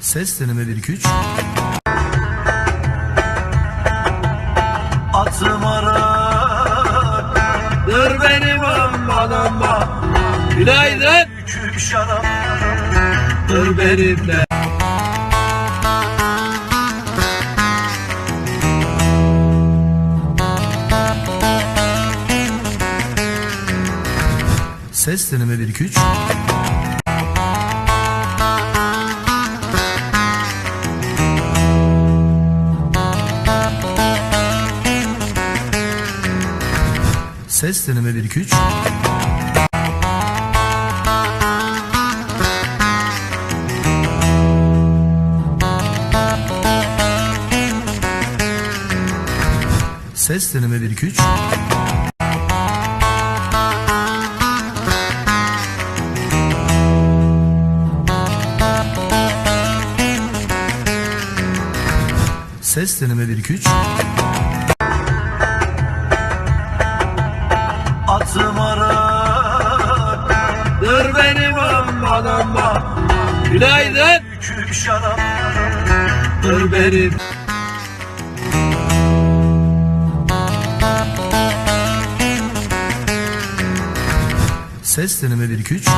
Ses deneme 1 2 3. Atım arar Dur benim aman aman Günaydın. Küçük şarap Dur benimle. Ses deneme 1 2 3. Ses deneme 1 2 3. Ses deneme 1 2 3. Ses deneme 1 2 3. Atım arar Dur benim aman aman. Günaydın. Küçük şarap Dur benim. Ses deneme 1 2 3.